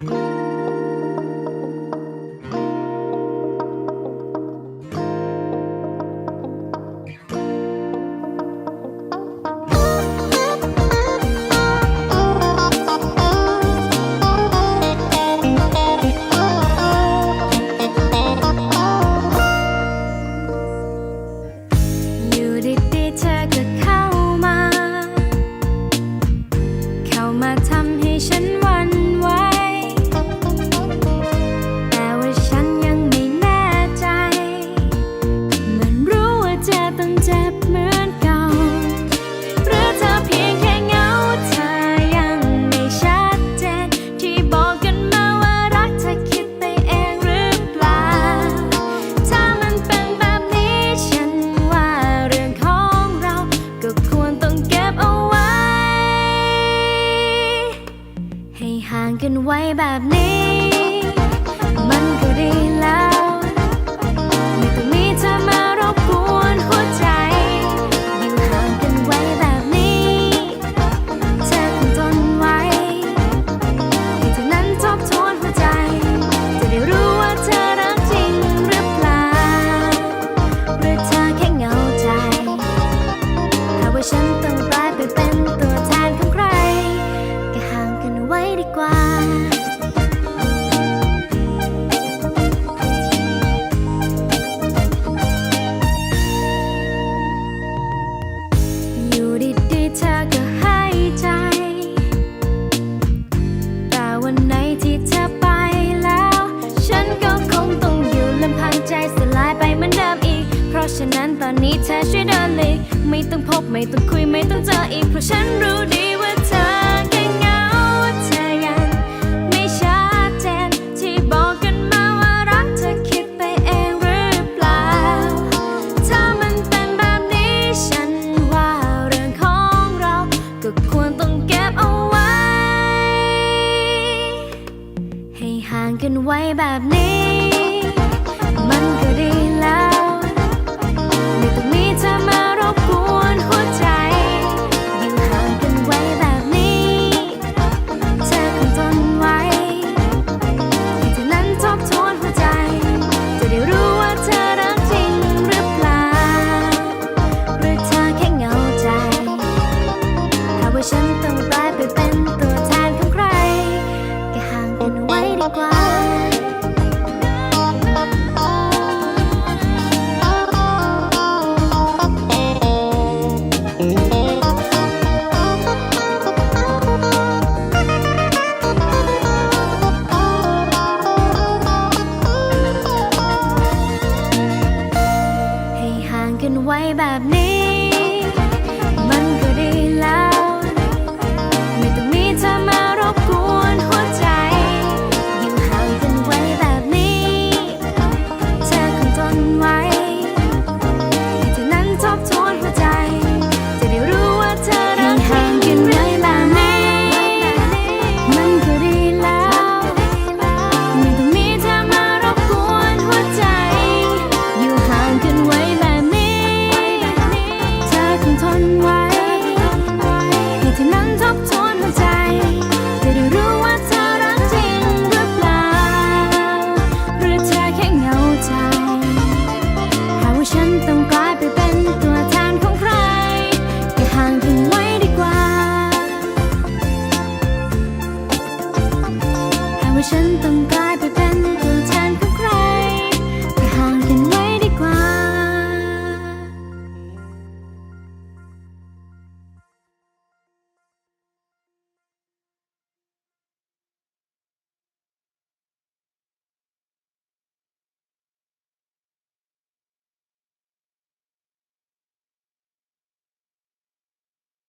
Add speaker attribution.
Speaker 1: Thank you. กันไว้แบบนี้ มันก็ดีแล้ว ฉะนั้นตอนนี้เธอช่วยเดินเลยไม่ต้องพบไม่ต้องคุยไม่ต้องเจออีกเพราะฉันรู้ดีว่าเธอแค่เหงาเธอยังไม่ชัดเจนที่บอกกันมาว่ารักเธอคิดไปเองหรือเปล่า ถ้ามันเป็นแบบนี้ฉันว่าเรื่องของเราก็ควรต้องเก็บเอาไว้ ให้ห่างกันไว้แบบนี้ ให้ห่างกันไว้แบบนี้ ฉันต้องการ